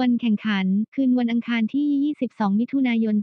วันแข่งขัน คืนวันอังคารที่ 22 มิถุนายน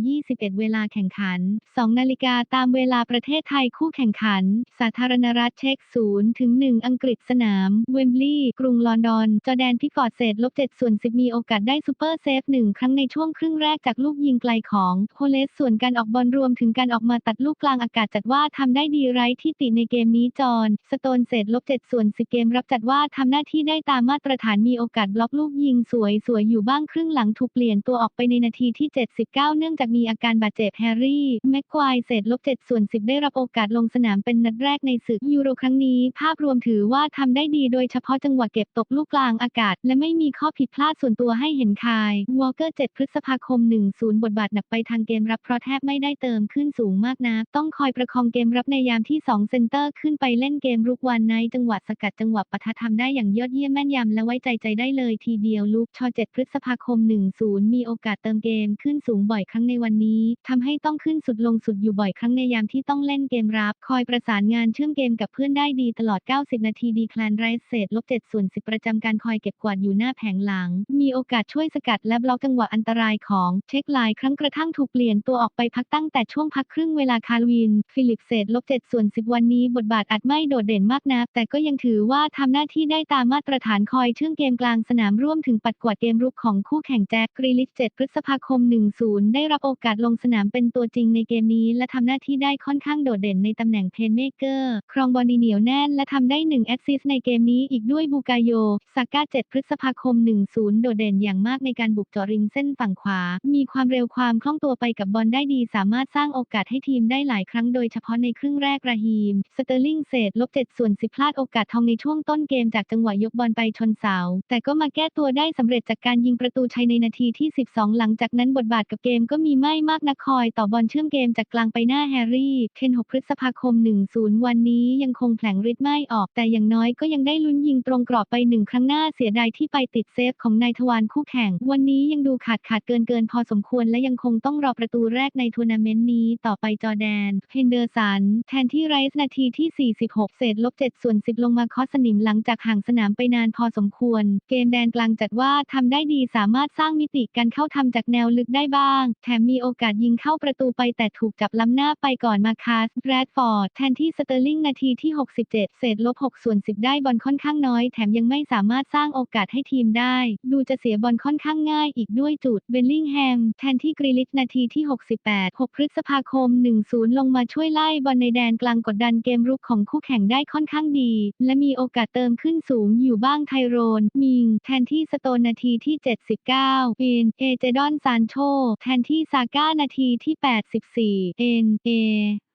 2021 เวลาแข่งขัน 2 นาฬิกาตามเวลาประเทศไทยคู่แข่งขัน สาธารณรัฐเช็ก0ถึง1อังกฤษสนาม เวมบลีย์กรุงลอนดอน จอแดนพิกฟอร์ดเศษลบ7ส่วน 10 มีโอกาสได้ซูเปอร์เซฟ1ครั้งในช่วงครึ่งแรกจากลูกยิงไกลของโคเลสส่วนการออกบอลรวมถึงการออกมาตัดลูกกลางอากาศจัดว่าทำได้ดีไร้ที่ติในเกมนี้จอห์นสโตนเศษลบ7ส่วน 10 เกมรับจัดว่าทำหน้าที่ได้ตามมาตรฐานมีโอกาสบล็อกลูกยิงสวยสวยอยู่บ้างครึ่งหลังถูกเปลี่ยนตัวออกไปในนาทีที่ 79 เนื่องจากมีอาการบาดเจ็บแฮร์รี่ แม็กควายเศษลบ7ส่วน 10 ได้รับโอกาสลงสนามเป็นนัดแรกในศึกยูโรครั้งนี้ ภาพรวมถือว่าทำได้ดีโดยเฉพาะจังหวะเก็บตกลูกกลางอากาศ และไม่มีข้อผิดพลาดส่วนตัวให้เห็นคาย วอลเกอร์ 7 พฤษภาคม 10 บทบาทหนักไปทางเกมรับเพราะแทบไม่ได้เติมขึ้นสูงมากนะต้องคอยประคองเกมรับในยามที่ 2 เซนเตอร์ขึ้นไปเล่นเกมรุกวันในจังหวะสกัดจังหวะปะทะทำได้อย่างยอดเยี่ยมแม่นยำและไว้ใจใจได้เลยทีเดียวลูกช 7 พฤษภาคม 10 มีโอกาสเติมเกมขึ้นสูงบ่อยครั้งในวันนี้ทำให้ต้องขึ้นสุดลงสุดอยู่บ่อยครั้งในยามที่ต้องเล่นเกมรับ คอยประสานงานเชื่อมเกมกับเพื่อนได้ดีตลอด 90 นาทีดีแคลนไรเศษลบ7ส่วน10 ประจำการคอยเก็บกวาดอยู่หน้าแผงหลัง มีโอกาสช่วยสกัดและบล็อกจังหวะอันตรายของเช็คไลน์ครั้งกระทั่งถูกเปลี่ยนตัวออกไปพักตั้งแต่ช่วงพักครึ่งเวลาคาร์วิน ฟิลิปเศษลบ7ส่วน10 วันนี้บทบาทอาจไม่โดดเด่นมากนักแต่ก็ยังถือว่าทำหน้าที่ได้ตามมาตรฐานคอยเชื่อมเกมกลางสนามร่วมถึงปัดกวาเกมรุกของคู่แข่งแจ็คกรีลิช 7 พฤษภาคม 10 ได้รับโอกาสลงสนามเป็นตัวจริงในเกมนี้ และทำหน้าที่ได้ค่อนข้างโดดเด่นในตำแหน่งเพนเมเกอร์ ครองบอลดีเหนียวแน่น และทำได้1แอสซิสต์ในเกมนี้อีกด้วยบูกาโยซาก้า 7 พฤษภาคม 10 โดดเด่นอย่างมากในการบุกเจาะริมเส้นฝั่งขวา มีความเร็วความคล่องตัวไปกับบอลได้ดี สามารถสร้างโอกาสให้ทีมได้หลายครั้ง โดยเฉพาะในครึ่งแรกราฮีม สเตอร์ลิงเศษลบ7ส่วน10พลาดโอกาสทองในช่วงต้นเกมจากจังหวะยกบอลไปชนเสาแต่ก็มาแก้ตัวได้สำเร็จจากการยิงประตูชัยในนาทีที่ 12 หลังจากนั้นบทบาทกับเกมก็มีไม่มากนักคอยต่อบอลเชื่อมเกมจากกลางไปหน้าแฮร์รี่ เคน6พฤษภาคม 10 วันนี้ยังคงแผลงฤทธิ์ไม่ออก แต่อย่างน้อยก็ยังได้ลุ้นยิงตรงกรอบไปหนึ่งครั้งหน้าเสียดายที่ไปติดเซฟของนายทวารคู่แข่ง วันนี้ยังดูขาดขาดเกินเกินพอสมควรและยังคงต้องรอประตูแรกในทัวร์นาเมนต์นี้ ต่อไปจอแดนเพนเดอร์สันแทนที่ไรส์นาทีที่ 46 เศษลบ7ส่วน10 ลงมาคอสนิมหลังจากห่างสนามไปนานพอสมควร เกมแดนกลางจัดว่าทำได้ดีสามารถสร้างมิติการเข้าทำจากแนวลึกได้บ้าง แถมมีโอกาสยิงเข้าประตูไปแต่ถูกจับล้ำหน้าไปก่อนมาคาสแรดฟอร์ดแทนที่สเตอร์ลิงนาทีที่ 67 เศษลบ6ส่วน 10 ได้บอลค่อนข้างน้อย แถมยังไม่สามารถสร้างโอกาสให้ทีมได้ ดูจะเสียบอลค่อนข้างง่ายอีกด้วยจุดเบลลิงแฮมแทนที่กรีลิชนาทีที่ 68 6 พฤษภาคม 1-0 ลงมาช่วยไล่บอลในแดนกลางกดดันเกมรุกของคู่แข่งได้ค่อนข้างดี และมีโอกาสเติมขึ้นสูงอยู่บ้างไทโรน มิง แทนที่สโตนนาทีที่ 79 เอ็น เอเจดอนซานโช แทนที่ซาก้านาทีที่ 84 เอ็น เอ